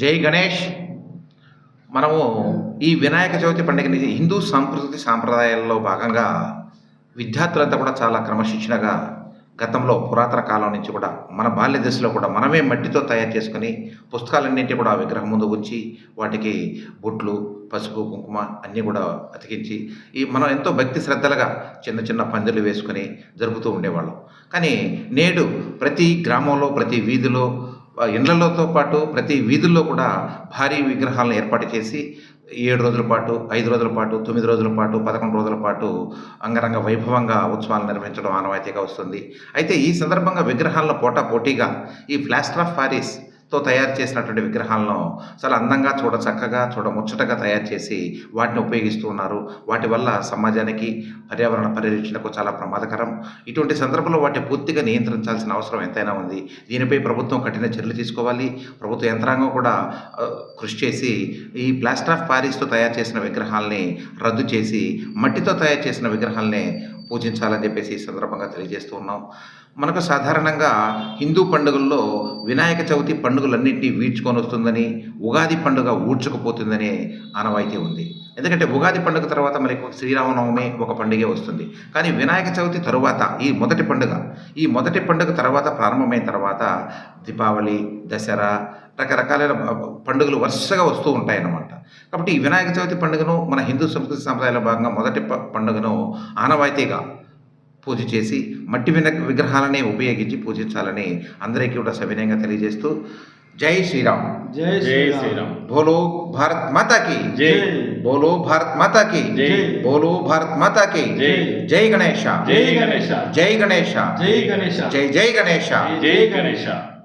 జై గణేష్. మనము ఈ వినాయక చవితి పండుగని హిందూ సంస్కృతి సాంప్రదాయాల్లో భాగంగా విద్యార్థులంతా కూడా చాలా క్రమశిక్షణగా గతంలో పురాతన కాలం నుంచి కూడా మన బాల్య దశలో కూడా మనమే మట్టితో తయారు చేసుకుని పుస్తకాలన్నింటి కూడా విగ్రహం ముందు ఉంచి వాటికి బొట్లు పసుపు కుంకుమ అన్నీ కూడా అతికించి ఈ మనం ఎంతో భక్తి శ్రద్ధలుగా చిన్న చిన్న పందిర్లు వేసుకొని జరుపుతూ ఉండేవాళ్ళం. కానీ నేడు ప్రతి గ్రామంలో ప్రతి వీధిలో ఆ, ఇండ్లలోతో పాటు ప్రతి వీధుల్లో కూడా భారీ విగ్రహాలను ఏర్పాటు చేసి ఏడు రోజుల పాటు ఐదు రోజుల పాటు తొమ్మిది రోజుల పాటు పదకొండు రోజుల పాటు అంగరంగ వైభవంగా ఉత్సవాలు నిర్వహించడం ఆనవాయితీగా వస్తుంది. అయితే ఈ సందర్భంగా విగ్రహాలను పోటా పోటీగా ఈ ప్లాస్టర్ ఆఫ్ పారిస్ తో తయారు చేసినటువంటి విగ్రహాలను చాలా అందంగా చూడ చక్కగా చూడ ముచ్చటగా తయారు చేసి వాటిని ఉపయోగిస్తూ ఉన్నారు. వాటి వల్ల సమాజానికి పర్యావరణ పరిరక్షణకు చాలా ప్రమాదకరం. ఇటువంటి సందర్భంలో వాటిని పూర్తిగా నియంత్రించాల్సిన అవసరం ఎంతైనా ఉంది. దీనిపై ప్రభుత్వం కఠిన చర్యలు తీసుకోవాలి. ప్రభుత్వ యంత్రాంగం కూడా కృషి చేసి ఈ ప్లాస్టర్ ఆఫ్ పారిస్తో తయారు చేసిన విగ్రహాలని రద్దు చేసి మట్టితో తయారు చేసిన విగ్రహాలని పూజించాలని చెప్పేసి ఈ సందర్భంగా తెలియజేస్తూ ఉన్నాం. మనకు సాధారణంగా హిందూ పండుగల్లో వినాయక చవితి పండుగలన్నింటినీ వీడ్చుకొని వస్తుందని ఉగాది పండుగ ఊడ్చుకుపోతుందనే ఆనవాయితీ ఉంది. ఎందుకంటే ఉగాది పండుగ తర్వాత మనకి శ్రీరామనవమి ఒక పండుగే వస్తుంది. కానీ వినాయక చవితి తరువాత ఈ మొదటి పండుగ ఈ మొదటి పండుగ తర్వాత ప్రారంభమైన తర్వాత దీపావళి దసరా రకరకాలైన పండుగలు వరుసగా వస్తూ ఉంటాయన్నమాట. కాబట్టి ఈ వినాయక చవితి పండుగను మన హిందూ సంస్కృతి సంప్రదాయాల భాగంగా మొదటి పండుగను ఆనవాయితీగా పూజ చేసి మట్టి విన విగ్రహాలనే ఉపయోగించి పూజించాలని అందరికీ కూడా సవినయంగా తెలియజేస్తూ జై శ్రీరామ్. జై జై శ్రీరామ్. బోలో భారత్ మాతాకి. జై. బోలో భారత్ మాతాకి. జై. బోలో భారత్ మాతాకి. జై. జై గణేష. జై గణేశ జై గణేష. జై గణేశ జై జై గణేష. జై గణేష.